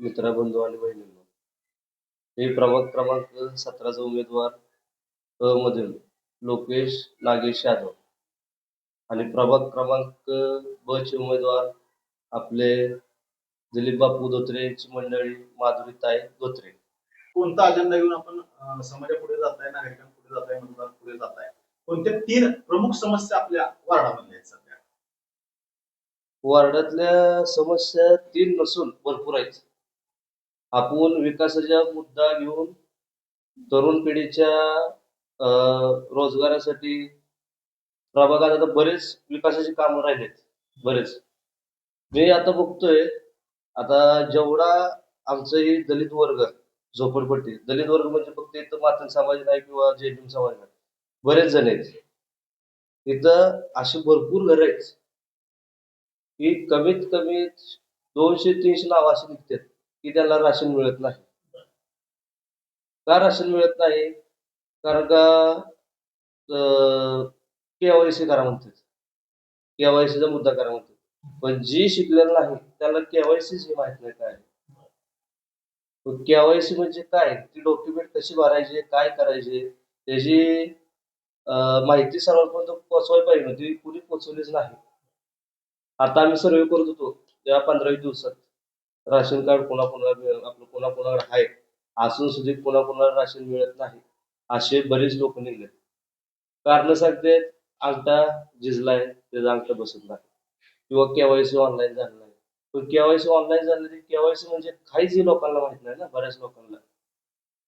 मित्रबंधू आणि बहिणींनो मी प्रभाग क्रमांक सतराचा उमेदवार अ मधील लोकेश नागेश यादव आणि प्रभाग क्रमांक ब चे उमेदवार आपले दिलीप बापू धोत्रे यांची मंडळी माधुरी ताई धोत्रे. कोणता अजेंडा घेऊन आपण अं, समाजापुढे जाताय नागरिकांपुढे जाताय मतदारांपुढे जाताय? कोणत्या तीन प्रमुख समस्या आपल्या वार्डामधल्या आहेत सध्या? वार्डातल्या समस्या तीन नसून भरपूर आहेत. आपण विकासाचा मुद्दा घेऊन तरुण पिढीच्या रोजगारासाठी प्रभागात आता बरेच विकासाची कामं राहिलेत. बरेच. मी आता बघतोय आता जेवढा आमचं ही दलित वर्ग झोपडपट्टी दलित वर्ग म्हणजे फक्त इथं मातन समाज नाही किंवा जैन समाज नाही. बरेच जण आहेत. इथं अशी भरपूर घरं आहेत. की कमीत कमी दोनशे तीनशे नाव अशी निघतात. की त्याला राशन मिळत नाही. का राशन मिळत नाही? कारण का केवायसी करा म्हणतात केवायसीचा मुद्दा करा म्हणतात पण जी शिकलेलं नाही त्याला केवायसी हे माहीत नाही काय. केवायसी म्हणजे काय? ती डॉक्युमेंट कशी भरायची? काय करायचे? त्याची माहिती सर्वांपर्यंत पोहोचवायला पाहिजे. ती कुणी पोहोचवलीच नाही. आता आम्ही सर्वे करत होतो तेव्हा पंधरावी दिवसात. राशन कार्ड कोणाकोणाला मिळेल? आपलं कोणाकोणाला आहे? असून सुद्धा कोणाकोणाला राशन मिळत नाही? असे बरेच लोक निघले कारण सांगते अंगठा झिजलाय त्याचा अंगठा बसत नाही. किंवा केवायसी ऑनलाईन झालं नाही. पण केवायसी ऑनलाईन झालं तरी केवायसी म्हणजे काहीच लोकांना माहीत नाही ना बऱ्याच लोकांना.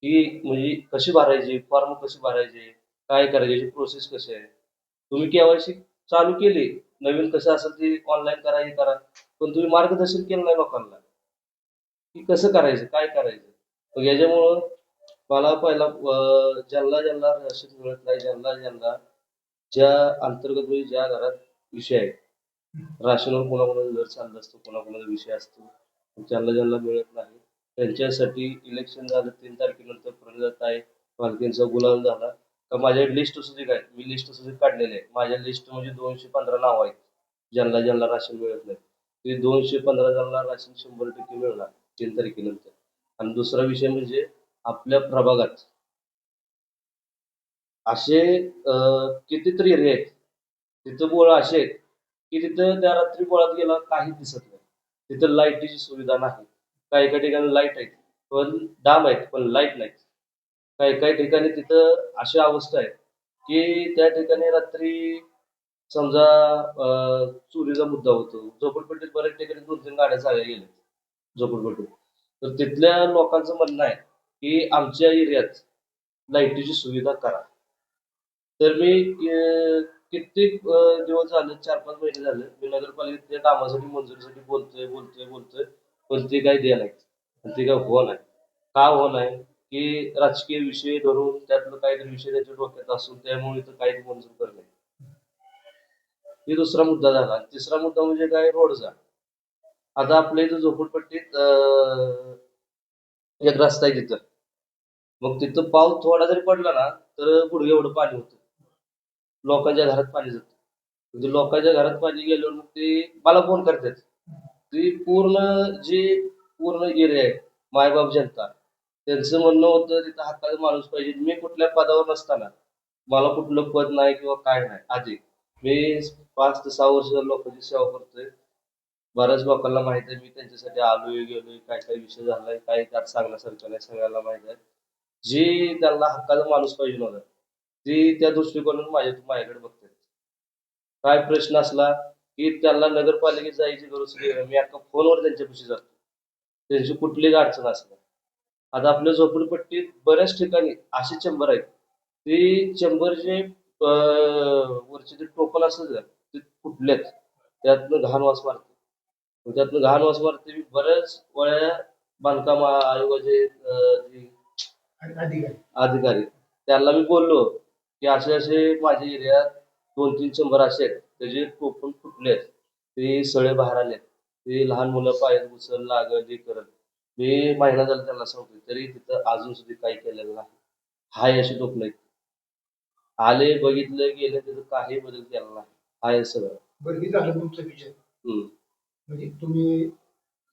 की म्हणजे कशी भरायची फॉर्म कशी भरायचे काय करायचे प्रोसेस कशी आहे? तुम्ही केवायसी चालू केली नवीन कसं असेल ते ऑनलाईन करा हे करा. पण तुम्ही मार्गदर्शन केलं नाही लोकांना. की कसं करायचं काय करायचं? मग याच्यामुळं मला पहिला ज्यांना ज्यांना राशन मिळत नाही ज्यांना ज्यांना ज्या अंतर्गत म्हणजे ज्या घरात विषय आहे राशनवर कोणाकोणाचं घर चाललं असतं कोणाकोणाचा विषय असतो ज्यांना ज्यांना मिळत नाही त्यांच्यासाठी इलेक्शन झालं तीन तारखेनंतर प्रणित आहे पालखींचा गुलाम झाला. तर माझ्या लिस्ट सुद्धा काय मी लिस्ट सुद्धा काढलेली आहे. माझ्या लिस्ट म्हणजे दोनशे पंधरा नाव आहेत ज्यांना ज्यांना राशन मिळत नाही. ते दोनशे पंधरा जणांना राशन शंभर टक्के मिळणार. तीन तारखेनंतर आणि दुसरा विषय म्हणजे आपल्या प्रभागात असे कितीतरी एरिया आहेत. तिथं बोळ असे आहेत की तिथं त्या रात्री बोळात गेला काही दिसत नाही. तिथं लाईटीची सुविधा नाही. काही काही ठिकाणी लाइट आहेत पण डाम आहेत पण लाइट नाहीत. काही काही ठिकाणी तिथं अशी अवस्था आहे की त्या ठिकाणी रात्री समजा चोरीचा मुद्दा होतो. झोपडपट्टीत बऱ्याच ठिकाणी दोन तीन गाड्या चालल्या गेल्या. झोपडपट्टी तर तिथल्या लोकांचं म्हणणं आहे की आमच्या एरियात लाईटीची सुविधा करा. तर मी कित्येक दिवस झाले चार पाच महिने झाले मी नगरपालिकेत त्या कामासाठी मंजुरीसाठी बोलतोय बोलतोय बोलतोय पण ते काही द्या नाही ते काय हो नाही. का हो नाही? की राजकीय विषय धरून त्यातलं काहीतरी विषय त्याच्या डोक्यात असून त्यामुळे तर काही मंजूर करणे हे दुसरा मुद्दा झाला. तिसरा मुद्दा म्हणजे काय? रोडचा आता आपल्या इथं झोपडपट्टीत एक रस्ता आहे तिथं. मग तिथं पाऊस थोडा जरी पडला ना तर गुडघे एवढं पाणी होतं. लोकांच्या घरात पाणी जातं. म्हणजे लोकांच्या घरात पाणी गेल्यावर मग ते मला फोन करतात. ती पूर्ण जी पूर्ण एरिया आहे मायबाप जनता त्यांचं म्हणणं होतं तिथं हक्काचा माणूस पाहिजे. मी कुठल्या पदावर नसताना मला कुठलं पद नाही किंवा काय नाही. आधी मी पाच ते सहा वर्ष लोकांची सेवा करतोय. बऱ्याच लोकांना माहीत आहे मी त्यांच्यासाठी आलोय गेलोय काय काय विषय झालाय काय त्यात सांगण्यासारखं नाही सगळ्यांना माहीत आहे. जी त्यांना हक्काचा माणूस पाहिजे होता ती त्या दृष्टिकोनातून माझ्या माझ्याकडे बघते. काय प्रश्न असला की त्यांना नगरपालिकेत जायची गरज नाही मी आता फोनवर त्यांच्यापाशी जातो. त्यांची कुठलीच अडचण असणार आता आपल्या झोपडपट्टीत बऱ्याच ठिकाणी असे चेंबर आहेत. ते चेंबरचे वरचे जे टोपण असत ते फुटलेत त्यातनं घाण वास मारते त्यातनं घाण मी बऱ्याच वेळा बांधकाम आयोगाचे अं, जे अधिकारी. अधिकारी. त्यांना मी बोललो की असे असे माझ्या एरियात दोन तीन चंबर असे आहेत. त्याचे टोपण फुटले आहेत. ते सळे बाहेर आले ते लहान मुलं पायात घुसल लागल हे करत मी महिना झाला त्यांना सांगतो तरी तिथं अजून सुद्धा काही केलेलं नाही. हाय अशी टोपलं आहेत. आले बघितलं गेले तिथं काही बदल केला नाही. हाय सगळं. बरं हे झालं तुमचं हम्म. म्हणजे तुम्ही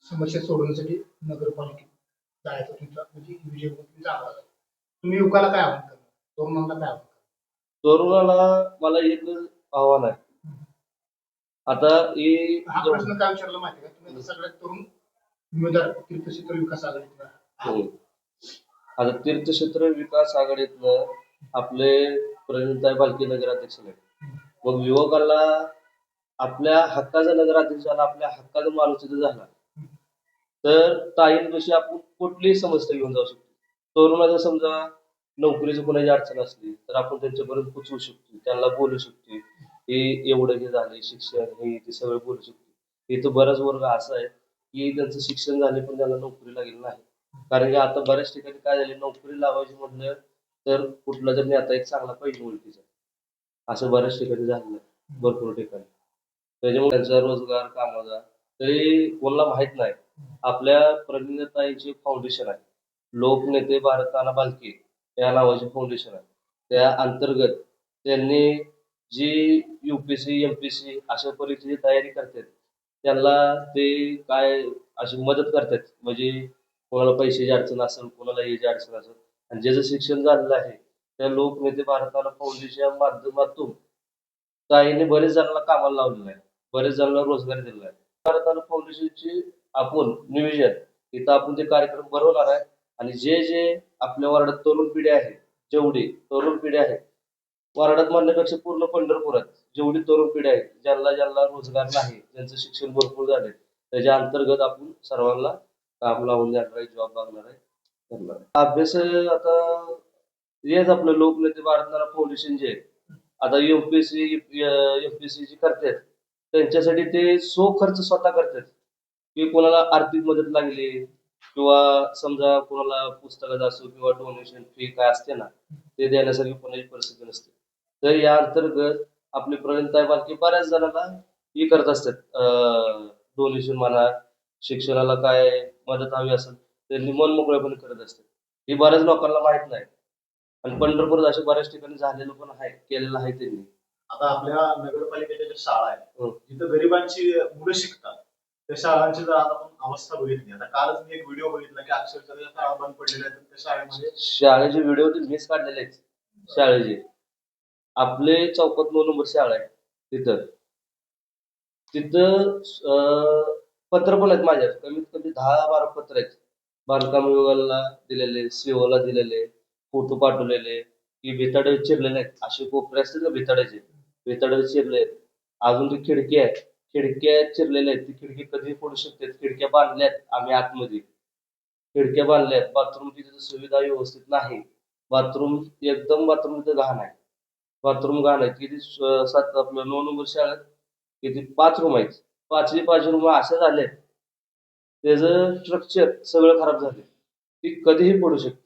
समस्या सोडवण्यासाठी नगरपालिकेत जायचं तुमचा म्हणजे विजय जाणार आहे. तुम्ही युवकाला काय आव्हान करणार? तरुणांना काय आव्हान करणार? तरुणाला मला एक आव्हान आहे. आता हे हा प्रश्न काय विचारला माहिती आहे का? तुम्ही आता सगळ्यात तरुण उमेदवार तीर्थक्षेत्र विकास आघाडीतला हो. आता तीर्थक्षेत्र विकास आघाडीतनं आपले प्रवीणताई बालकी नगराध्यक्ष आहेत मग युवकाला आपल्या हक्काचा नगराध्यक्ष झाला आपल्या हक्काचा माणूस तिथे झाला. तर ताईंपाशी आपण कुठलीही समस्या घेऊन जाऊ शकतो. तरुणाचं समजा नोकरीची कोणाची अडचण असली तर आपण त्यांच्यापर्यंत पोचवू शकतो. त्यांना बोलू शकतो हे एवढं हे झाले शिक्षण हे ते सगळं बोलू शकतो. इथं बराच वर्ग असा आहे की त्यांचं शिक्षण झाले पण त्यांना नोकरी लागेल नाही. कारण की आता बऱ्याच ठिकाणी काय झाले नोकरी लावायची म्हटलं तर कुठला जर नेता एक चांगला पाहिजे ओळखीचा असं बऱ्याच ठिकाणी झालेलं आहे भरपूर ठिकाणी. त्याच्यामुळे त्यांचा रोजगार कामाचा तरी कोणाला माहीत नाही. आपल्या प्रवीणताईचे फाउंडेशन आहे. लोकनेते भारताना बालके या नावाचे फाउंडेशन आहे. त्या अंतर्गत त्यांनी जी युपीएससी एमपीसी अशा परीक्षेची तयारी करतात त्यांना ते काय अशी मदत करतात. म्हणजे कोणाला पैशाची अडचण असेल कोणाला याची अडचण असेल आणि ज्याचं शिक्षण झालेलं आहे त्या लोकनेते भारताला फाउंडेशन माध्यमातून ताईने बरेच जणांना कामाला लावलेलं आहे. बरेच जणांना रोजगार दिलेला आहे भारताला फाउंडेशनची आपण नियोजन इथं आपण ते कार्यक्रम भरवणार आहे आणि जे जे आपल्या वार्डात तरुण पिढी आहे जेवढी तरुण पिढी आहे वार्डात म्हणण्यापेक्षा पूर्ण पंढरपुरात जेवढी तरुण पिढी आहे ज्यांना ज्यांना रोजगार नाही ज्यांचं शिक्षण भरपूर झाले त्याच्या अंतर्गत आपण सर्वांना काम लावून देणार आहे जॉब लागणार आहे करणार अभ्यास आता हेच आपलं लोकनेते भारतनारा फाउंडेशन जे आहे, आता युपीएससी एमपीएससी जी करतात त्यांच्यासाठी ते सो खर्च स्वतः करतात. की कोणाला आर्थिक मदत लागली किंवा समजा कोणाला पुस्तकाचा असो किंवा डोनेशन फी काय असते ना ते देण्यासाठी कोणाची परिस्थिती नसते. तर या अंतर्गत आपले प्रवीणताई बऱ्याच जणांना हे करत असतात. डोनेशन म्हणा शिक्षणाला काय मदत हवी असेल त्यांनी मन मोकळेपणे करत असतात. हे बऱ्याच लोकांना माहीत नाही. आणि पंढरपूर असे बऱ्याच ठिकाणी झालेलं पण आहे केलेलं आहे त्यांनी. आता आपल्या नगरपालिकेच्या ज्या शाळा आहेत. जिथं गरिबांची मुलं शिकतात त्या शाळांची जर आपण अवस्था बघितली आता कालच मी एक व्हिडिओ बघितला की अक्षरशः त्या शाळा बंद पडलेल्या आहेत त्या शाळेमध्ये शाळेचे व्हिडिओ ते मीच काढलेले आहेत. शाळेचे. आपले चौकात नऊ नंबर शाळा आहे तिथं. तिथं अं, पत्र पण आहेत माझ्या कमीत कमी दहा बारा पत्र आहेत. बांधकाम विभागाला दिलेले सीओला दिलेले फोटो पाठवलेले की बेताडे चिरलेले आहेत. असे कोपरे असतात ना बेताड्याचे बेताडे चिरले आहेत अजून ती खिडकी आहेत. खिडक्या चिरलेल्या आहेत. ती खिडकी कधी पडू शकते खिडक्या बांधल्यात आम्ही आतमध्ये. खिडक्या बांधल्यात. बाथरूमची तिथं सुविधा व्यवस्थित नाही. बाथरूम एकदम बाथरूम तिथं घाण आहे. बाथरूम घाण आहे. किती सात आपलं नऊ नंबर शाळेत किती पाच रूम आहेत. पाचवी पाच रूम अशा झाल्यात. त्याचं स्ट्रक्चर सगळं खराब झाले ती कधीही पडू शकते.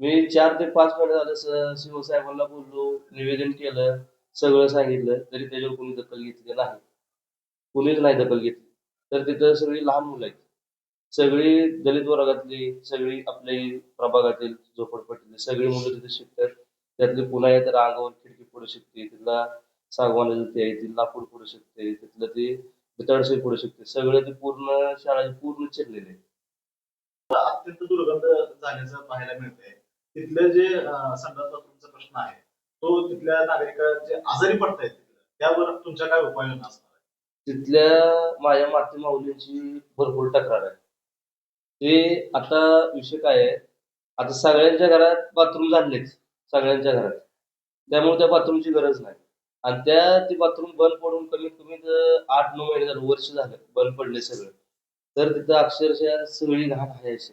मी चार ते पाच महिने झालं शिवसाहेबांना बोललो निवेदन केलं. सगळं सांगितलं तरी त्याच्यावर कोणी दखल घेतली नाही. कुणीच नाही दखल घेतली. तर तिथं सगळी लहान मुलं आहेत. सगळी दलित वर्गातली सगळी आपली प्रभागातील झोपडपट्टीतली सगळी मुलं तिथे शिकतात. त्यातली पुन्हा तर अंगावर खिडकी पडू शकते तिथला सागवान ते आहे ती लाकूड पडू शकते तिथलं ते बिताडशी पडू शकते. सगळं ते पूर्ण शाळा पूर्ण चिरलेले आहे. अत्यंत दुर्गंध जाण्याचं पाहायला मिळतंय. तिथलं जे अं, संडास बाथरूमचा प्रश्न आहे तो तिथल्या नागरिकांचे आजारी पडतायत त्यावर तुमच्या काय उपाययोजना असणार आहे? तिथल्या माझ्या माती माऊलींची भरपूर तक्रार आहे ते आता विषय काय आहे? आता सगळ्यांच्या घरात बाथरूम झालेच सगळ्यांच्या घरात. त्यामुळे त्या बाथरूमची गरज नाही. आणि त्या ती बाथरूम बंद पडून कमीत कमी आठ नऊ महिने झालं वर्ष झालं बंद पडले सगळं. तर तिथं अक्षरशः सगळी घाण हाय अशी.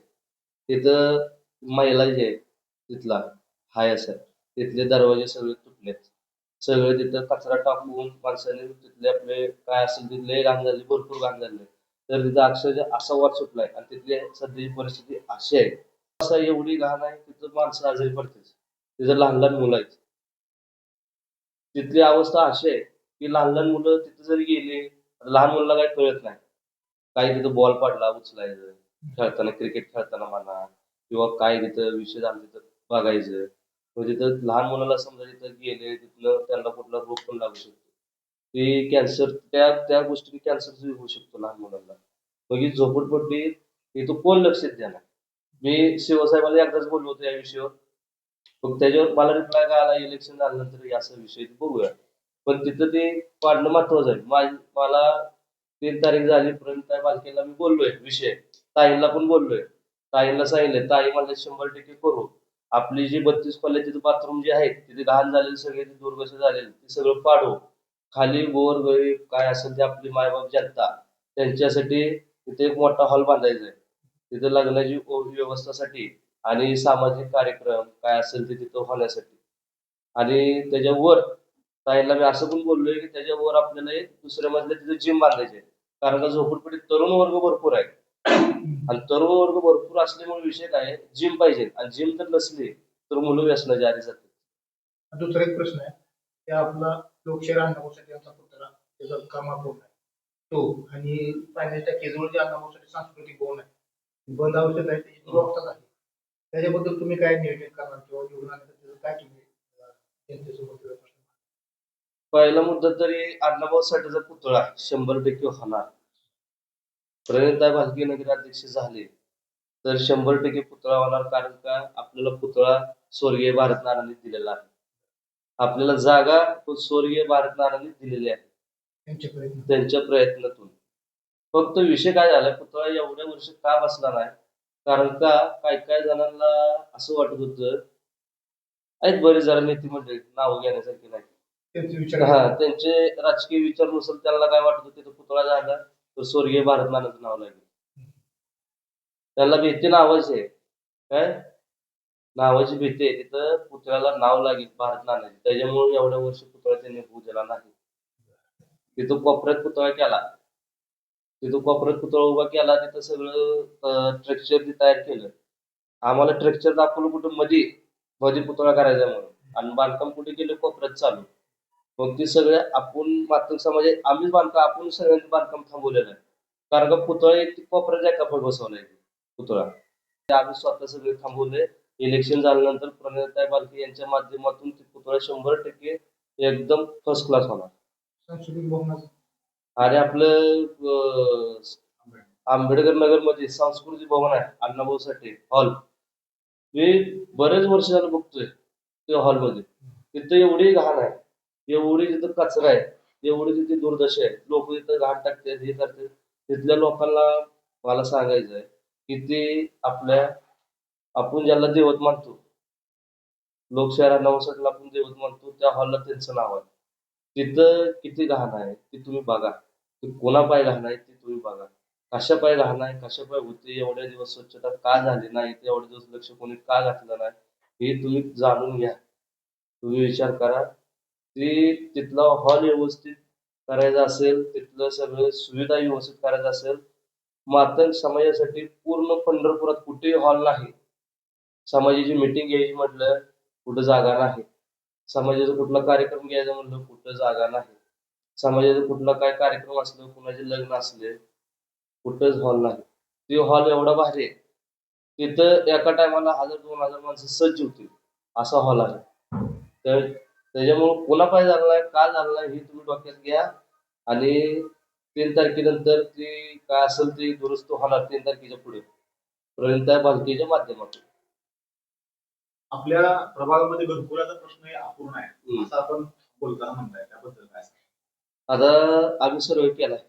तिथं महिला जे आहे तिथला हाय असं. तिथले दरवाजे सगळे तुटलेत. सगळे तिथं कचरा टाकून माणसाने तिथले आपले काय असेल तिथले घाण झाले भरपूर घाण झाले तर तिथं अक्षरशः असा वाद सुटलाय आणि तिथली सध्याची परिस्थिती अशी आहे. असं एवढी घाण आहे तिथं माणसं आजारी पडतेच तिथं लहान लहान मुलं आहेत. तिथली अवस्था अशी आहे की लहान लहान मुलं तिथं जरी गेले लहान मुलाला काही कळत नाही. काही तिथं बॉल पडला उचलायचं. खेळताना क्रिकेट खेळताना म्हणा किंवा काय तिथं विषय झाला तिथं बघायचं. तिथं लहान मुलाला समजा तिथं गेले तिथलं त्यांना कुठला रोग पण लागू शकतो. ते कॅन्सर त्या त्या गोष्टीने कॅन्सर होऊ शकतो लहान मुलांना. मग ही झोपडपट्टी हे तो कोण लक्ष देणार? मी शिवसाहेबाला एकदाच बोललो होतो या विषयावर. मग त्याच्यावर मला रिप्लाय काय आला इलेक्शन झाल्यानंतर असा विषय बघूया. पण तिथं ते पाडणं महत्वाचं आहे. मला तीन तारीख झाली पर्यंत बालकेला मी बोललोय विषय. ताईंना पण बोललोय. ताईंना सांगितलंय ताई मला शंभर टक्के करू. आपली जी बत्तीस खोल्या तिथे बाथरूम जे आहेत तिथे घाण झालेलं सगळे दुर्गस झालेलं ते सगळं पाडू खाली गोर गरीब काय असेल ते आपली मायबाप जनता त्यांच्यासाठी तिथे एक मोठा हॉल बांधायचा आहे तिथे लग्नाची व्यवस्थासाठी आणि सामाजिक कार्यक्रम काय असेल ते तिथं होण्यासाठी. आणि त्याच्यावर ताईला मी असं पण बोललोय की त्याच्यावर आपल्याला एक दुसऱ्या मजल्या तिथे जिम बांधायचे कारण का झोपडपट्टीत तरुण वर्ग भरपूर आहे आणि तरुण वर्ग भरपूर असल्यामुळे विषय काय जिम पाहिजे. आणि जिम जर नसली तर मुलं व्यसनाची आधी जातात. दुसरा एक प्रश्न आहे. ते आपला लोकशाही अण्णाभाऊसाठी यांचा पुतळा त्याचा कामापूर्ण आहे? तो. आणि पाण्याच्या केजवळ जे अण्णाभाऊसाठी सांस्कृतिक भवन आहे. बंद अवस्थेत आहे त्याची दुरवस्था आहे. त्याच्याबद्दल तुम्ही काय नियोजन करणार किंवा निवडून त्याचं काय तुम्ही जनतेसोबत पहिला मुद्दा तरी अण्णाभाऊ साठेचा पुतळा शंभर टक्के होणार. प्रणिताई भालके नगराध्यक्ष झाले. तर शंभर टक्के पुतळा होणार कारण का? आपल्याला पुतळा स्वर्गीय भारत नानांनी दिलेला आहे. आपल्याला जागा तो स्वर्गीय भारत नानांनी दिलेली आहे. त्यांच्या प्रयत्नातून. फक्त विषय काय झालाय? पुतळा एवढ्या वर्ष का बसला नाही? कारण का? काय काय जणांना असं वाटत होतं आहेत बरेच जरा नेते नाव घेण्यासारखी नाही हा त्यांचे राजकीय विचारनुसार त्यांना काय वाटत होते? पुतळा झाला. तो स्वर्गीय भारत नानाचं नाव लागेल. त्याला भीती नावाची आहे. काय? नावाची भीती आहे. तिथं पुतळ्याला नाव लागेल भारत नानाचे त्याच्यामुळे एवढ्या वर्ष पुतळा त्यांनी होऊ दिला नाही. तिथं कोपऱ्यात पुतळा केला. तिथं कोपऱ्यात पुतळा उभा केला. तिथं सगळं स्ट्रक्चर तयार केलं. आम्हाला स्ट्रक्चर दाखवलं कुठं? मध्ये मध्ये पुतळा करायचा म्हणून. आणि बांधकाम कुठे केलं? कोपऱ्यात चालू. मग ते सगळे आपण मातंग समाज आम्हीच बांधकाम आपण सगळ्यांनी बांधकाम थांबवलेलं आहे. कारण का पुतळा एक कोपऱ्यात एका पण बसवलाय पुतळा. ते आम्ही स्वतः सगळे थांबवले इलेक्शन झाल्यानंतर प्रणिताई बालके यांच्या माध्यमातून ते पुतळा शंभर टक्के एकदम फर्स्ट क्लास होणार. आणि आपलं आंबेडकर नगरमध्ये सांस्कृतिक भवन आहे अण्णाभाऊ साठे हॉल मी बरेच वर्ष झालं बघतोय ते हॉलमध्ये. तिथं एवढी घाण आहे. एवढी तिथं कचरा आहे एवढी तिथे दुर्दशा आहे लोक तिथं घाण टाकतात हे करतात तिथल्या लोकांना मला सांगायचं आहे की ते आपल्या आपण ज्याला देवत मानतो लोकशाही अण्णाभाऊसाठीला आपण देवत मानतो त्या हॉलला त्यांचं नाव आहे. तिथं किती घाण आहे ते तुम्ही बघा. ते कोणा पाय घाण आहे ते तुम्ही बघा. कशा पाय घाण आहे कशा पाय होते एवढ्या दिवस स्वच्छता का झाली नाही ते एवढे दिवस लक्ष कोणी का घातलं नाही हे तुम्ही जाणून घ्या. तुम्ही विचार करा ते तिथला हॉल व्यवस्थित करायचा असेल तिथलं सगळं सुविधा व्यवस्थित करायचं असेल मातंग समाजासाठी पूर्ण पंढरपुरात कुठेही हॉल नाही. समाजाची मिटिंग घ्यायची म्हटलं कुठं जागा नाही. समाजाचा कुठला कार्यक्रम घ्यायचा म्हणलं कुठं जागा नाही. समाजाचा कुठला काय कार्यक्रम असलं कुणाचे लग्न असले कुठंच हॉल नाही. ते हॉल एवढा भारी आहे. तिथं एका टायमाला हजार दोन हजार माणसं सज्ज होतील. असा हॉल आहे. तर त्याच्यामुळं पुन्हा पाय झाला का झालं हे तुम्ही डोक्यात घ्या. आणि तीन तारखेनंतर ती काय असेल ते दुरुस्त होणार तीन तारखेच्या पुढे. प्रणिता भालकेच्या माध्यमातून. आपल्या प्रभागामध्ये घरकुलाचा प्रश्न अपूर्ण आहे. असं आपण बोलताना म्हणताय त्याबद्दल काय? आता आम्ही सर्वे केलाय.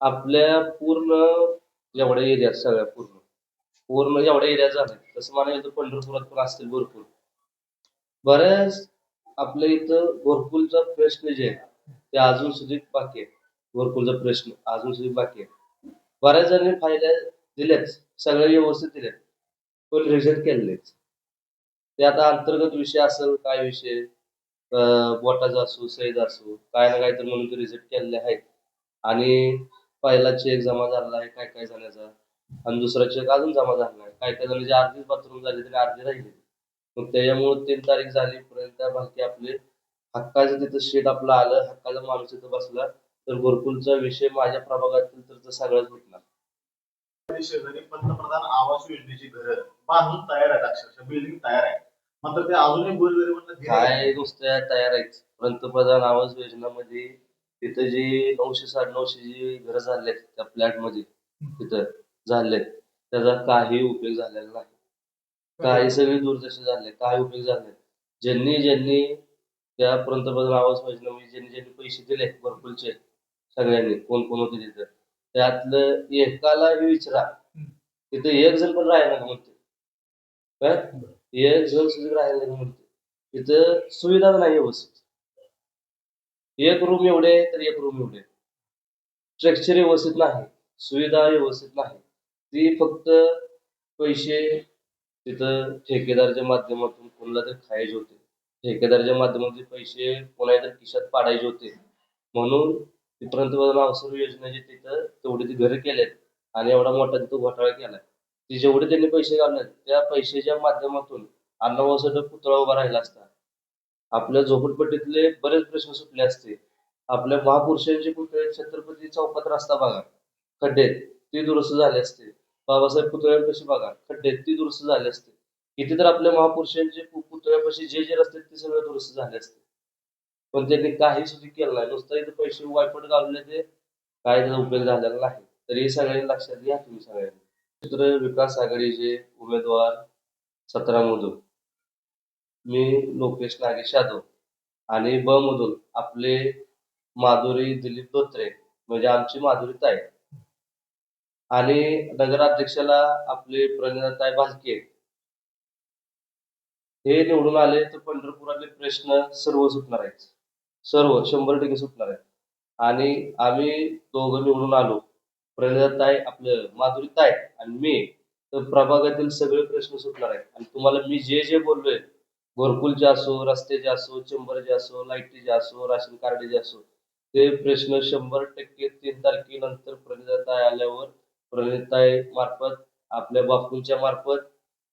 आपल्या पूर्ण एवढ्या एरियात सगळ्या पूर्ण. पूर्ण एवढ्या एरिया झाल्या तसं मला इथं पंढरपुरात पण असतील भरपूर. बऱ्याच आपल्या इथं घोरकुलचा प्रश्न जे आहे ते अजून सुद्धा बाकी आहे. घोरकुलचा प्रश्न अजून सुद्धा बाकी आहे. बऱ्याच जणांनी फायदा दिल्याच सगळे व्यवस्थित दिलेत पण रिजेक्ट केलेलेच. ते आता अंतर्गत विषय असेल काय विषय बोटाचा असो सहीचा असो काय ना काय तर म्हणून ते रिजेक्ट केलेले आहेत. आणि पहिला चेक जमा झाला आहे काय काय झाल्याचा? आणि दुसरा चेक अजून जमा झाला आहे. काय काय जणांची अर्धीच बाथरूम झाले तरी अर्धी राहिली. मग त्याच्यामुळे तीन तारीख झालीपर्यंत बाकी आपले हक्काचं तिथं शेट आपलं आलं हक्काचा माणूस तिथं बसला तर घरकुलचा विषय माझ्या प्रभागातील तर तो सगळाच भेटणार शेजारी पंतप्रधान आवास योजनेची घरं बांधून तयार आहेत अक्षरशः बिल्डिंग तयार आहे मात्र ते अजूनही काय नुसत्या तयार आहेत? पंतप्रधान आवास योजनामध्ये तिथं जी नऊशे साडे नऊशे जी घरं झालेत त्या फ्लॅटमध्ये तिथं झालेत. त्याचा काही उपयोग झालेला नाही. काही सगळे दूरदर्शन झाले काही उपयोग झाले. ज्यांनी ज्यांनी त्या पंतप्रधान आवास योजनेमध्ये ज्यांनी ज्यांनी पैसे दिले भरपूरचे सगळ्यांनी कोण कोण होते तिथं? त्यातलं एकालाही विचारा. तिथं एक जण पण राहिला नाही म्हणते. काय? एक जण सुद्धा राहिला नाही म्हणते. तिथं सुविधाच नाही व्यवस्थित. एक रूम एवढे तर एक रूम एवढे. स्ट्रक्चर व्यवस्थित नाही सुविधा व्यवस्थित नाही. ती फक्त पैसे तिथं ठेकेदारच्या माध्यमातून कोणाला तरी खायचे होते. ठेकेदारच्या माध्यमातून पैसे कोणाच्या तरी खिशात पाडायचे होते. म्हणून ती पंतप्रधान आवास योजनेचे तिथं तेवढे ते घरं केलेत आणि एवढा मोठा तिथं घोटाळा केलाय. ते जेवढे त्यांनी पैसे घाललेत त्या पैशाच्या माध्यमातून अण्णाभाऊसाठी पुतळा उभा राहिला असता. आपल्या झोपडपट्टीतले बरेच प्रश्न सुटले असते. आपल्या महापुरुषांचे पुतळे छत्रपती चौकात रस्ता बघा. खड्डे ते दुरुस्त झाले असते. बाबासाहेब पुतळ्यांपाशी बघा खड्डे ती दुरुस्त झाले असते. किती तर आपल्या महापुरुषांचे पुतळ्यापाशी जे जे रस्ते ते सगळे दुरुस्त झाले असते. पण त्यांनी काही सुद्धा केलं नाही. नुसतं इथे पैसे वायपट घालवले ते काय त्याचा उपयोग झालेला नाही. तर हे सगळ्यांनी लक्षात घ्या तुम्ही सगळ्यांनी. चित्र विकास आघाडीचे उमेदवार सतरा मधून मी लोकेश नागेश यादव आणि ब मधून आपले माधुरी दिलीप धोत्रे म्हणजे आमची माधुरी ताई. आणि नगराध्यक्षाला आपले प्रणिताताई भालके हे निवडून आले तर पंढरपुरातले प्रश्न सर्व सुटणार आहेत. सर्व शंभर टक्के सुटणार आहेत. आणि आम्ही दोघं निवडून आलो. प्रणिताताई आपलं माधुरीताई आणि मी तर प्रभागातील सगळे प्रश्न सुटणार आहेत. आणि तुम्हाला मी जे जे बोललोय घरकुलचे असो रस्त्याचे असो चेंबरचे असो लाईटीचे असो राशन कार्डचे असो ते प्रश्न शंभर टक्के तीन तारखेनंतर प्रणिताताई आल्यावर प्रणिताई मार्फत आपल्या बापूंच्या मार्फत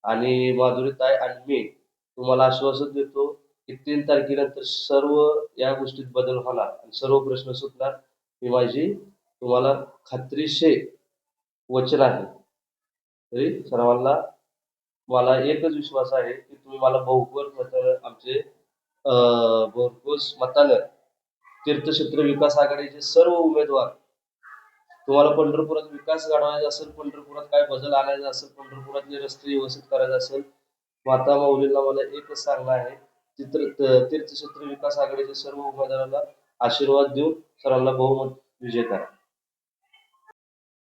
आणि माधुरीताई आणि मी तुम्हाला आश्वासन देतो की तीन तारखेनंतर सर्व या गोष्टीत बदल होणार आणि सर्व प्रश्न सुटणार. ही माझी तुम्हाला खात्रीशे वचन आहे. तरी सर्वांना मला एकच विश्वास आहे की तुम्ही मला बहुकोर मत आमचे भरघोस मतानं तीर्थक्षेत्र विकास आघाडीचे सर्व उमेदवार तुम्हाला पंढरपुरात विकास घडवायचा असेल पंढरपुरात काय बदल आणायचा असेल पंढरपुरातले रस्ते व्यवस्थित करायचे असेल माता माऊलीला मला एकच सांगणं आहे चित्र तीर्थक्षेत्र विकास आघाडीच्या सर्व उमेदवारांना आशीर्वाद देऊन सर्वांना बहुमत विजय करा.